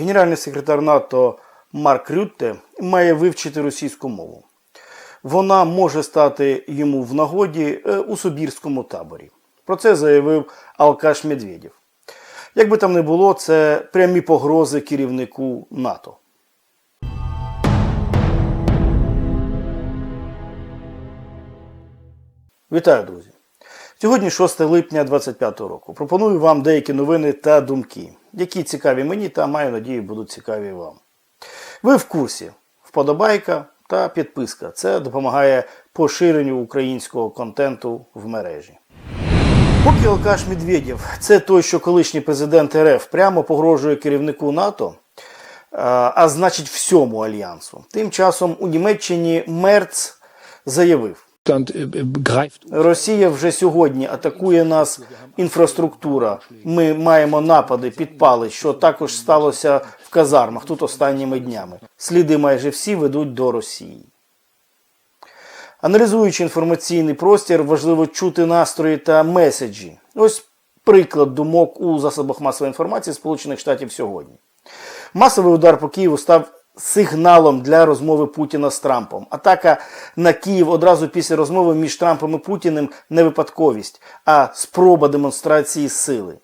Генеральний секретар НАТО Марк Рютте має вивчити російську мову. Вона може стати йому в нагоді е, у Собірському таборі. Про це заявив Алкаш Медведєв. Як би там не було, це прямі погрози керівнику НАТО. Вітаю, друзі! Сьогодні 6 липня 2025 року. Пропоную вам деякі новини та думки, які цікаві мені та маю надію будуть цікаві вам. Ви в курсі. Вподобайка та підписка. Це допомагає поширенню українського контенту в мережі. Поки Алкаш Медведєв, це той, що колишній президент РФ прямо погрожує керівнику НАТО, а, а значить всьому альянсу. Тим часом у Німеччині Мерц заявив. Äh, greift Росія вже сьогодні атакує нас інфраструктура. Ми маємо напади, підпали, що також сталося в казармах тут останніми днями. Сліди майже всі ведуть до Росії. Аналізуючи інформаційний простір, важливо чути настрої та меседжі. Ось приклад думок у засобах масової інформації Сполучених Штатів сьогодні. Масовий удар по Києву став сигналом для розмови Путіна з Трампом. Атака на Київ одразу після розмови між Трампом і Путіним не випадковість, а спроба демонстрації сили.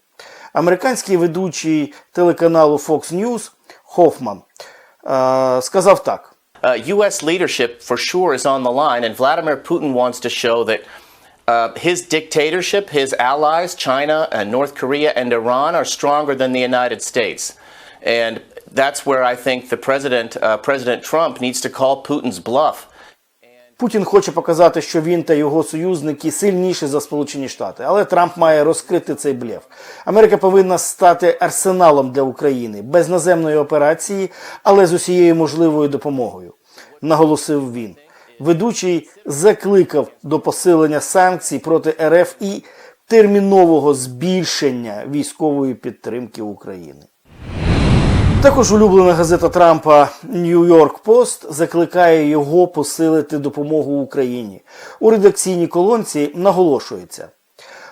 Американський ведучий телеканалу Fox News Хофман е, сказав так. Uh, U.S. leadership for sure is on the line, and Vladimir Putin wants to show that uh, his dictatorship, his allies, China and North Korea and Iran, are stronger than the United States. And that's where I think the president, uh, President Trump, needs to call Putin's bluff. Путін хоче показати, що він та його союзники сильніші за Сполучені Штати, але Трамп має розкрити цей блеф. Америка повинна стати арсеналом для України без наземної операції, але з усією можливою допомогою, наголосив він. Ведучий закликав до посилення санкцій проти РФ і термінового збільшення військової підтримки України. Також улюблена газета Трампа York Post закликає його посилити допомогу Україні. У редакційній колонці наголошується.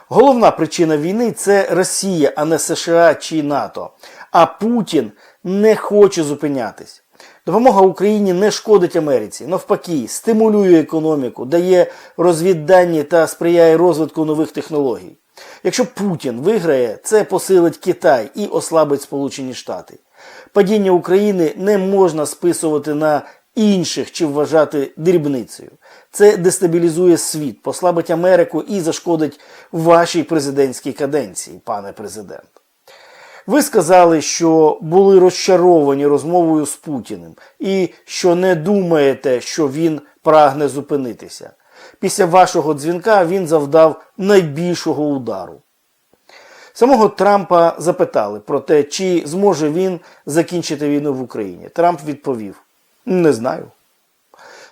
Головна причина війни це Росія, а не США чи НАТО. А Путін не хоче зупинятись. Допомога Україні не шкодить Америці, навпаки, стимулює економіку, дає розвіддані та сприяє розвитку нових технологій. Якщо Путін виграє, це посилить Китай і ослабить Сполучені Штати. Падіння України не можна списувати на інших чи вважати дрібницею. Це дестабілізує світ, послабить Америку і зашкодить вашій президентській каденції, пане президент. Ви сказали, що були розчаровані розмовою з Путіним і що не думаєте, що він прагне зупинитися. Після вашого дзвінка він завдав найбільшого удару. Самого Трампа запитали про те, чи зможе він закінчити війну в Україні. Трамп відповів: не знаю.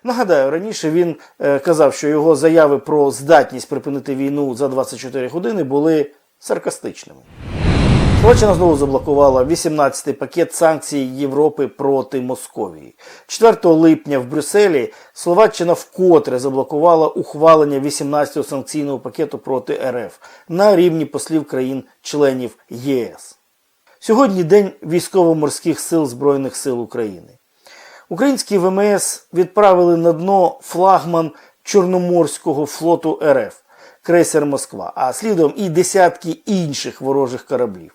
Нагадаю, раніше він е, казав, що його заяви про здатність припинити війну за 24 години були саркастичними. Словаччина знову заблокувала 18-й пакет санкцій Європи проти Московії. 4 липня в Брюсселі Словаччина вкотре заблокувала ухвалення 18-го санкційного пакету проти РФ на рівні послів країн-членів ЄС. Сьогодні День військово-морських сил Збройних сил України. Українські ВМС відправили на дно флагман Чорноморського флоту РФ крейсер Москва, а слідом і десятки інших ворожих кораблів.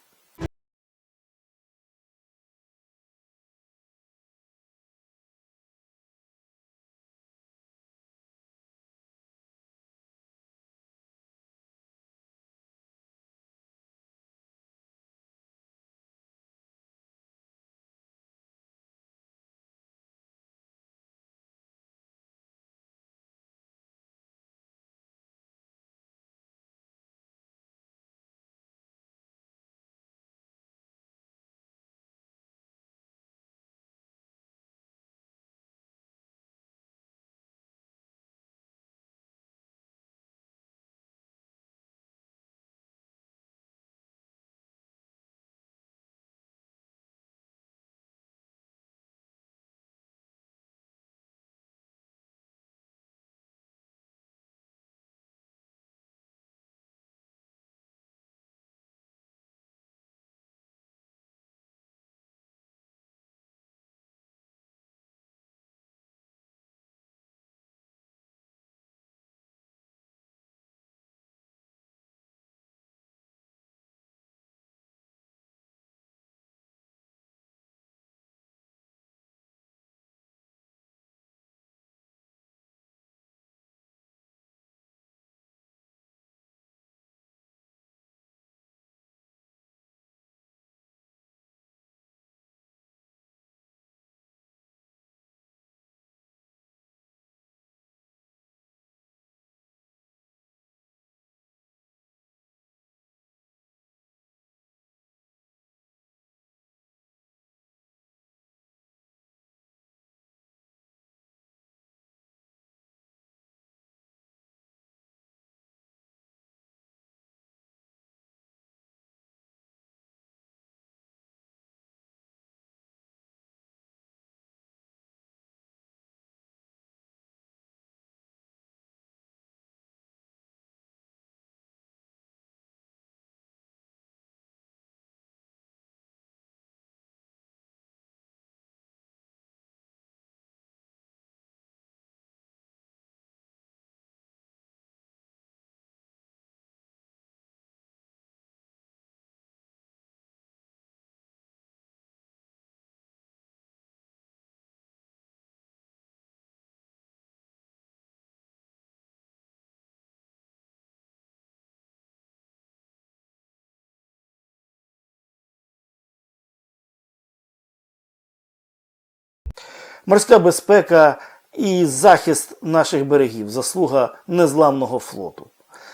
Морська безпека і захист наших берегів заслуга незламного флоту.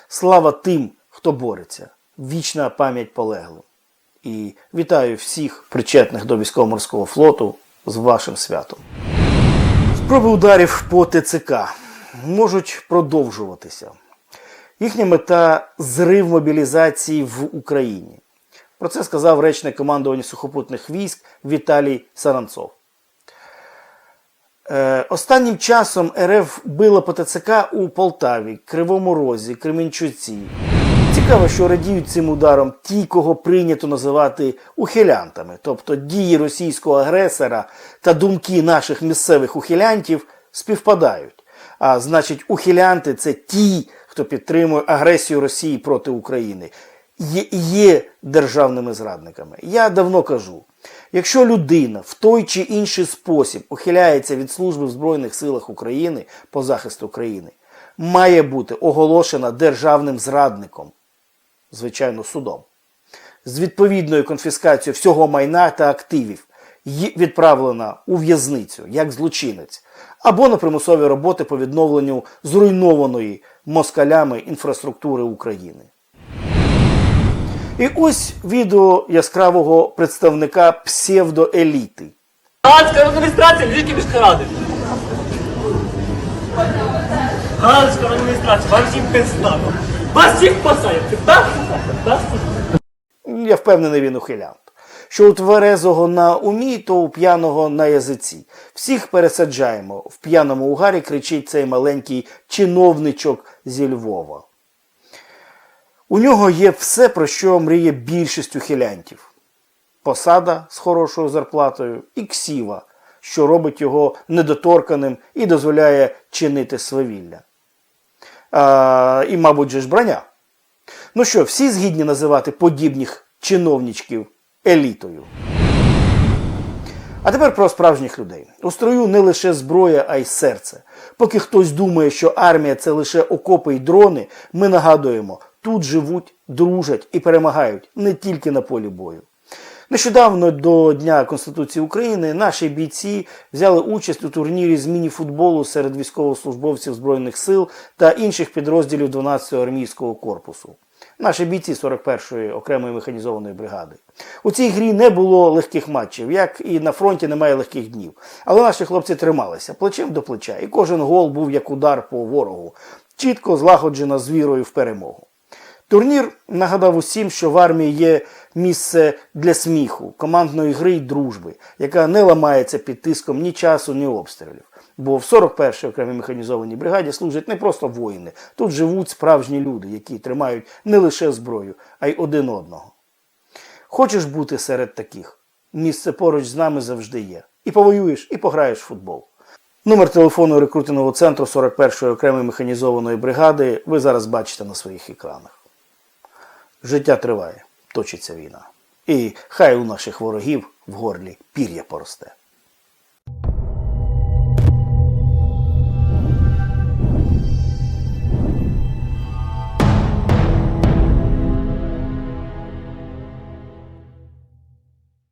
Слава тим, хто бореться. Вічна пам'ять полеглим. І вітаю всіх причетних до військово-морського флоту з вашим святом. Спроби ударів по ТЦК можуть продовжуватися. Їхня мета зрив мобілізації в Україні. Про це сказав речник командування сухопутних військ Віталій Саранцов. Е, останнім часом РФ била по ТЦК у Полтаві, Кривому Розі, Кременчуці. Цікаво, що радіють цим ударом ті, кого прийнято називати ухилянтами, тобто дії російського агресора та думки наших місцевих ухилянтів співпадають. А значить, ухилянти це ті, хто підтримує агресію Росії проти України, є, є державними зрадниками. Я давно кажу. Якщо людина в той чи інший спосіб ухиляється від служби в Збройних силах України по захисту країни, має бути оголошена державним зрадником, звичайно, судом, з відповідною конфіскацією всього майна та активів, відправлена у в'язницю як злочинець, або на примусові роботи по відновленню зруйнованої москалями інфраструктури України. І ось відео яскравого представника псевдоеліти. Галицька адміністрація Львівської міської ради. Галицька адміністрація, вам всім пизда. Вас всіх посадять? Я впевнений, він ухилянт. Що у тверезого на умі, то у п'яного на язиці. Всіх пересаджаємо. В п'яному угарі кричить цей маленький чиновничок зі Львова. У нього є все, про що мріє більшість ухилянтів. Посада з хорошою зарплатою і ксіва, що робить його недоторканим і дозволяє чинити свавілля. А, і, мабуть, же ж броня. Ну що, всі згідні називати подібних чиновничків елітою. А тепер про справжніх людей. У строю не лише зброя, а й серце. Поки хтось думає, що армія це лише окопи й дрони, ми нагадуємо, тут живуть, дружать і перемагають не тільки на полі бою. Нещодавно до Дня Конституції України наші бійці взяли участь у турнірі з міні-футболу серед військовослужбовців Збройних сил та інших підрозділів 12-го армійського корпусу. Наші бійці 41-ї окремої механізованої бригади. У цій грі не було легких матчів, як і на фронті немає легких днів. Але наші хлопці трималися плечем до плеча, і кожен гол був як удар по ворогу, чітко злагоджена з вірою в перемогу. Турнір нагадав усім, що в армії є місце для сміху, командної гри й дружби, яка не ламається під тиском ні часу, ні обстрілів. Бо в 41-й окремій механізованій бригаді служать не просто воїни, тут живуть справжні люди, які тримають не лише зброю, а й один одного. Хочеш бути серед таких? Місце поруч з нами завжди є. І повоюєш, і пограєш в футбол. Номер телефону рекрутингового центру 41-ї окремої механізованої бригади ви зараз бачите на своїх екранах. Життя триває, точиться війна. І хай у наших ворогів в горлі пір'я поросте.